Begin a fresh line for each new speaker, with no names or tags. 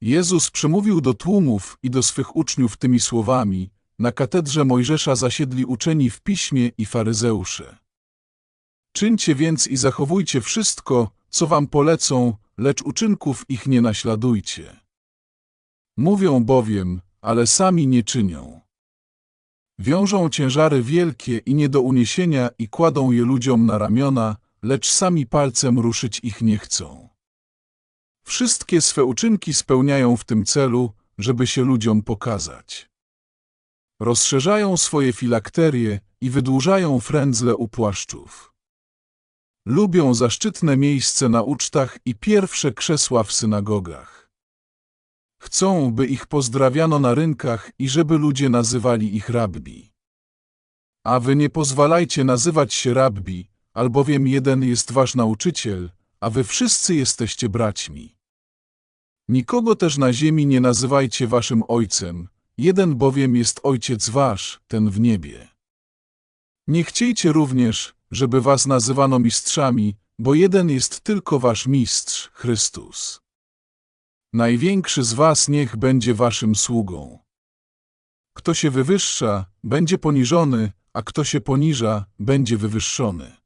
Jezus przemówił do tłumów i do swych uczniów tymi słowami. Na katedrze Mojżesza zasiedli uczeni w piśmie i faryzeusze. Czyńcie więc i zachowujcie wszystko, co wam polecą, lecz uczynków ich nie naśladujcie. Mówią bowiem, ale sami nie czynią. Wiążą ciężary wielkie i nie do uniesienia i kładą je ludziom na ramiona, lecz sami palcem ruszyć ich nie chcą. Wszystkie swe uczynki spełniają w tym celu, żeby się ludziom pokazać. Rozszerzają swoje filakterie i wydłużają frędzle u płaszczów. Lubią zaszczytne miejsce na ucztach i pierwsze krzesła w synagogach. Chcą, by ich pozdrawiano na rynkach i żeby ludzie nazywali ich rabbi. A wy nie pozwalajcie nazywać się rabbi, albowiem jeden jest wasz nauczyciel, a wy wszyscy jesteście braćmi. Nikogo też na ziemi nie nazywajcie waszym ojcem, jeden bowiem jest ojciec wasz, ten w niebie. Nie chciejcie również, żeby was nazywano mistrzami, bo jeden jest tylko wasz mistrz, Chrystus. Największy z was niech będzie waszym sługą. Kto się wywyższa, będzie poniżony, a kto się poniża, będzie wywyższony.